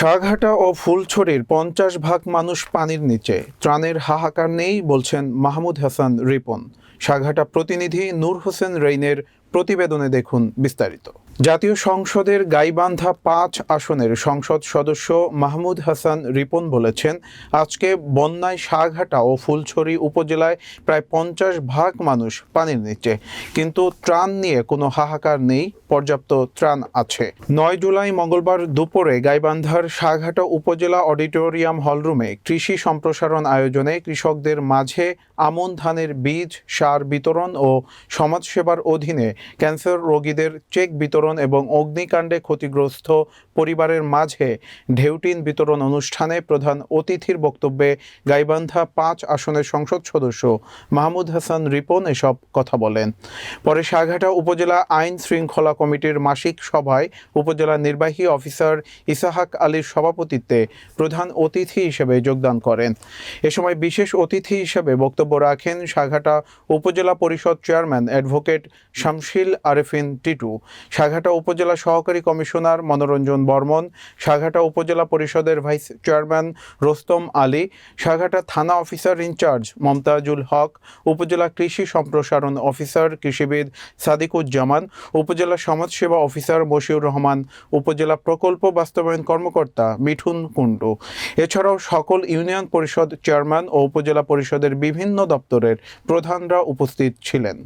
সাঘাটা ও ফুলছড়ির পঞ্চাশ ভাগ মানুষ পানির নিচে। ত্রাণের হাহাকার নেই, বলছেন মাহমুদ হাসান রিপন। সাঘাটা প্রতিনিধি নূর হোসেন রেইনের প্রতিবেদনে দেখুন বিস্তারিত। জাতীয় সংসদের গাইবান্ধা পাঁচ আসনের সংসদ সদস্য মাহমুদ হাসান রিপন বলেছেন, আজকে বন্যায় সাঘাটা ও ফুলছড়ি উপজেলায় প্রায় পঞ্চাশ ভাগ মানুষ পানির নিচে। কিন্তু ত্রাণ নিয়ে কোনো হাহাকার নেই, পর্যাপ্ত ত্রাণ আছে। নয় জুলাই মঙ্গলবার দুপুরে গাইবান্ধার সাঘাটা উপজেলা অডিটোরিয়াম হলরুমে কৃষি সম্প্রসারণ আয়োজনে কৃষকদের মাঝে আমন ধানের বীজ, সার বিতরণ ও সমাজসেবার অধীনে ক্যান্সার রোগীদের চেক বিতরণ এবং অগ্নিকাণ্ডে ক্ষতিগ্রস্ত পরিবারের মাঝে ঢেউটিন বিতরণ অনুষ্ঠানে প্রধান অতিথির বক্তব্যে গাইবান্ধা পাঁচ আসনের সংসদ সদস্য মাহমুদ হাসান রিপন এসব কথা বলেন। পরে সাঘাটা উপজেলা আইন শৃঙ্খলা কমিটির মাসিক সভায় উপজেলা নির্বাহী অফিসার ইসাহাক আলীর সভাপতিত্বে প্রধান অতিথি হিসেবে যোগদান করেন। এ সময় বিশেষ অতিথি হিসেবে বক্তব্য রাখেন সাঘাটা উপজেলা পরিষদ চেয়ারম্যান অ্যাডভোকেট শামশিল আরেফিন টিটু সাঘাটা উপজেলা সহকারী কমিশনার মনোরঞ্জন বর্মন সাঘাটা উপজেলা পরিষদের ভাইস চেয়ারম্যান রোস্তম আলী সাঘাটা থানা অফিসার ইনচার্জ মমতাজুল হক, উপজেলা কৃষি সম্প্রসারণ অফিসার কৃষিবিদ সাদিকুজ্জামান, উপজেলা সমাজসেবা অফিসার বশিউর রহমান, উপজেলা প্রকল্প বাস্তবায়ন কর্মকর্তা মিঠুন কুণ্ডু। এছাড়াও সকল ইউনিয়ন পরিষদ চেয়ারম্যান ও উপজেলা পরিষদের বিভিন্ন দপ্তরের প্রধানরা উপস্থিত ছিলেন।